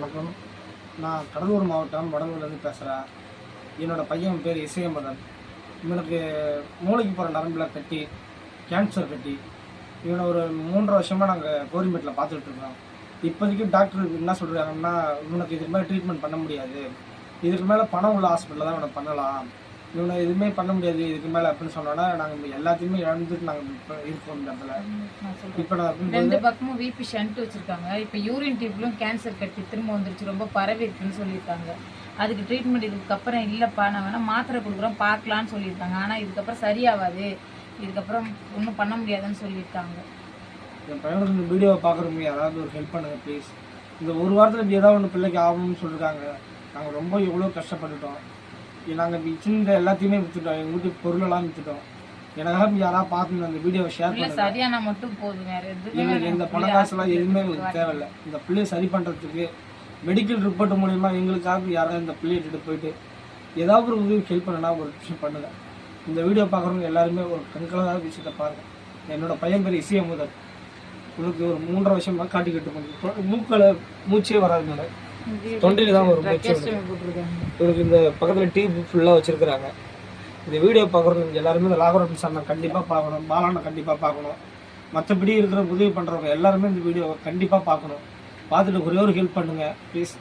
வணக்கம். நான் கடலூர் மாவட்டம் வடலூர்லேருந்து பேசுகிறேன் என்னோடய பையன் பேர் இசையம்பதன் இவனுக்கு மூளைக்கு போகிற நரம்பில் கட்டி கேன்சர் கட்டி இவனை ஒரு மூன்றரை வருஷமாக நாங்கள் கவர்மெண்ட்டில் பார்த்துட்ருக்கோம் இப்போதைக்கு டாக்டர் என்ன சொல்கிறாங்கன்னா இவனுக்கு இதுக்கு மேலே ட்ரீட்மெண்ட் பண்ண முடியாது. இதுக்கு மேலே பணம் உள்ள ஹாஸ்பிட்டலில் தான் இவனை பண்ணலாம். இவனை எதுவுமே பண்ண முடியாது இதுக்கு மேலே அப்படின்னு சொன்னோன்னா நாங்கள் எல்லாத்தையுமே இழந்துட்டு நாங்கள் இப்போ இருக்கோம் இந்த இடத்துல. இப்போ நான் ரெண்டு பக்கமும் விபி ஷண்ட் வச்சிருக்காங்க. இப்போ யூரின் டியூப்லும் கேன்சர் கட்டி திரும்ப வந்துருச்சு ரொம்ப பரவி இருக்குன்னு சொல்லியிருக்காங்க. அதுக்கு ட்ரீட்மெண்ட் இதுக்கப்புறம் இல்லைப்பா நான் வேணா மாத்திரை கொடுக்குறோம் பார்க்கலான்னு சொல்லியிருக்காங்க. ஆனால் இதுக்கப்புறம் சரியாகாது. இதுக்கப்புறம் ஒன்றும் பண்ண முடியாதுன்னு சொல்லியிருக்காங்க. என் பையனுக்கு இந்த வீடியோவை பார்க்குறவங்க யாராவது ஒரு ஹெல்ப் பண்ணுங்க ப்ளீஸ் இந்த ஒரு வாரத்தில் இப்படி ஏதாவது ஒன்று பிள்ளைக்கு ஆகும்னு சொல்லியிருக்காங்க நாங்கள் ரொம்ப எவ்வளோ கஷ்டப்பட்டுட்டோம். நாங்கள் வச்சிருந்த எல்லாத்தையுமே விற்றுட்டோம் எங்கள் வீட்டுக்கு பொருளெல்லாம் விற்றுட்டோம் எனக்காக யாராவது பார்த்து அந்த வீடியோவை ஷேர் பண்ணுங்க. சரியானா மட்டும் போதும். வேற எதுவுமே எங்களுக்கு இந்த பண காசுலாம் எதுவுமே எங்களுக்கு தேவையில்லை. இந்த பிள்ளையை சரி பண்ணுறதுக்கு மெடிக்கல் ரிப்போர்ட் மூலிமா எங்களுக்காக யாராவது இந்த பிள்ளையை எடுத்துகிட்டு போயிட்டு ஏதாவது ஒரு உதவி ஹெல்ப் பண்ணுனா ஒரு விஷயம் பண்ணுங்க. இந்த வீடியோ பார்க்குறவங்க எல்லாருமே ஒரு கண்களாக விஷயத்தை பாருங்க. என்னோட பையன் பேர் இசைய முதல் உனக்கு ஒரு மூன்றரை வருஷமா காட்டிக்கிட்டு கொஞ்சம் மூக்கில் மூச்சே வராதுனால தொண்டையில தான். போட்டிருக்காங்க. இவனுக்கு இந்த பக்கத்தில் டியூப் ஃபுல்லாக வச்சிருக்கிறாங்க. இந்த வீடியோ பார்க்குறவங்க எல்லாருமே இந்த லாகரம் சார் நான் கண்டிப்பாக பார்க்கணும். பாலானை கண்டிப்பாக பார்க்கணும். மற்றபடி இருக்கிற உதவி பண்ணுறவங்க எல்லாருமே இந்த வீடியோவை கண்டிப்பாக பார்க்கணும். பார்த்துட்டு ஒரே ஒரு ஹெல்ப் பண்ணுங்கள் ப்ளீஸ்